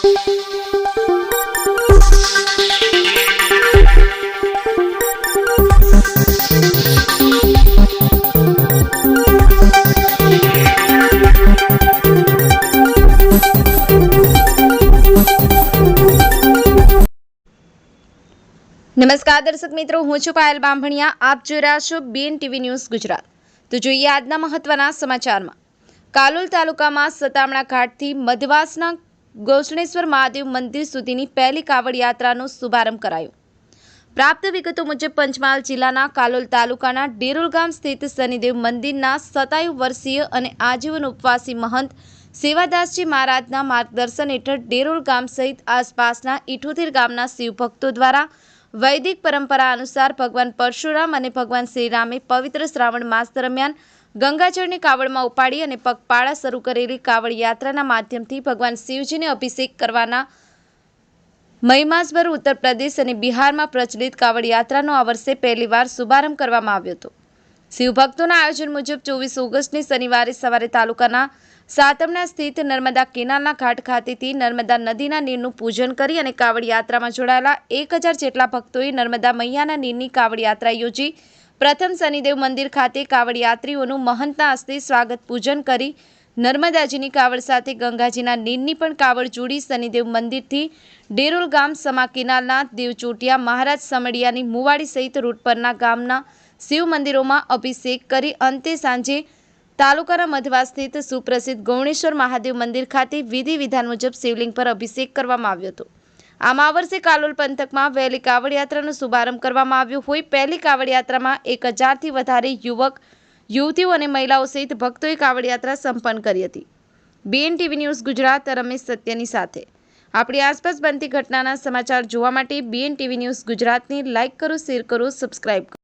નમસ્કાર દર્શક મિત્રો, હું છું પાયલ બાંભણિયા. આપ જોઈ રહ્યા છો બીએન ટીવી ન્યૂઝ ગુજરાત. તો જોઈએ આજના મહત્વના સમાચારમાં. કાલોલ તાલુકામાં સતામણા ઘાટથી મધવાસના ગોષણેશ્વર મહાદેવ મંદિર સુધીની પહેલી કાવડ યાત્રાનો શુભારંભ કરાયો. પ્રાપ્ત વિગતો મુજબ પંચમહાલ જિલ્લાના કાલોલ તાલુકાના ડેરોલ ગામ સ્થિત શનિદેવ મંદિરના સતાયુ વર્ષીય અને આજીવન ઉપવાસી મહંત સેવાદાસજી મહારાજના માર્ગદર્શન હેઠળ ડેરોલ ગામ સહિત આસપાસના ઇઠોતેર ગામના શિવભક્તો દ્વારા વૈદિક પરંપરા અનુસાર ભગવાન પરશુરામ અને ભગવાન શ્રીરામે પવિત્ર શ્રાવણ માસ દરમિયાન ગંગાજળની કાવડમાં ઉપાડી અને પગપાળા શરૂ કરેલી કાવડ યાત્રાના માધ્યમથી ભગવાન શિવજીને અભિષેક કરવાના મહિમાસભર ઉત્તર પ્રદેશ અને બિહારમાં પ્રચલિત કાવડ યાત્રાનો આ વર્ષે પહેલીવાર શુભારંભ કરવામાં આવ્યો હતો. શિવભક્તોના આયોજન મુજબ ચોવીસ ઓગસ્ટની શનિવારે સવારે તાલુકાના સાતમના સ્થિત નર્મદા કેનાલના ઘાટ ખાતેથી નર્મદા નદીના નીરનું પૂજન કરી અને કાવડ યાત્રામાં જોડાયેલા એક જેટલા ભક્તોએ નર્મદા મૈયાના નીરની કાવડ યાત્રા યોજી પ્રથમ શનિદેવ મંદિર ખાતે કાવડ યાત્રીઓનું મહંતના હસ્તે સ્વાગત પૂજન કરી નર્મદાજીની કાવડ સાથે ગંગાજીના નીરની પણ કાવડ જોડી શનિદેવ મંદિરથી ડેરોલ ગામ સમા કિનારના દેવચોટિયા મહારાજ સમડિયાની મુવાડી સહિત રૂટ પરના ગામના શિવ મંદિરોમાં અભિષેક કરી અંતે સાંજે તાલુકાના મધવા સ્થિત સુપ્રસિદ્ધ ગૌણેશ્વર મહાદેવ મંદિર ખાતે વિધિ વિધાન મુજબ શિવલિંગ પર અભિષેક કરવામાં આવ્યો હતો. આમ વર્ષે કાલોલ પંથકમાં વહેલી કાવડ યાત્રાનો શુભારંભ કરવામાં આવ્યો હોય. પહેલી કાવડ યાત્રામાં એક હજારથી વધારે યુવક, યુવતીઓ અને મહિલાઓ સહિત ભક્તોએ કાવડ યાત્રા સંપન્ન કરી હતી. BN TV news Gujarat, Ramesh સત્યની સાથે. આપણી આસપાસ બનતી ઘટનાના સમાચાર જોવા માટે બીએન ટીવી ન્યૂઝ ગુજરાતને લાઇક કરો, શેર કરો, સબસ્ક્રાઇબ કરો.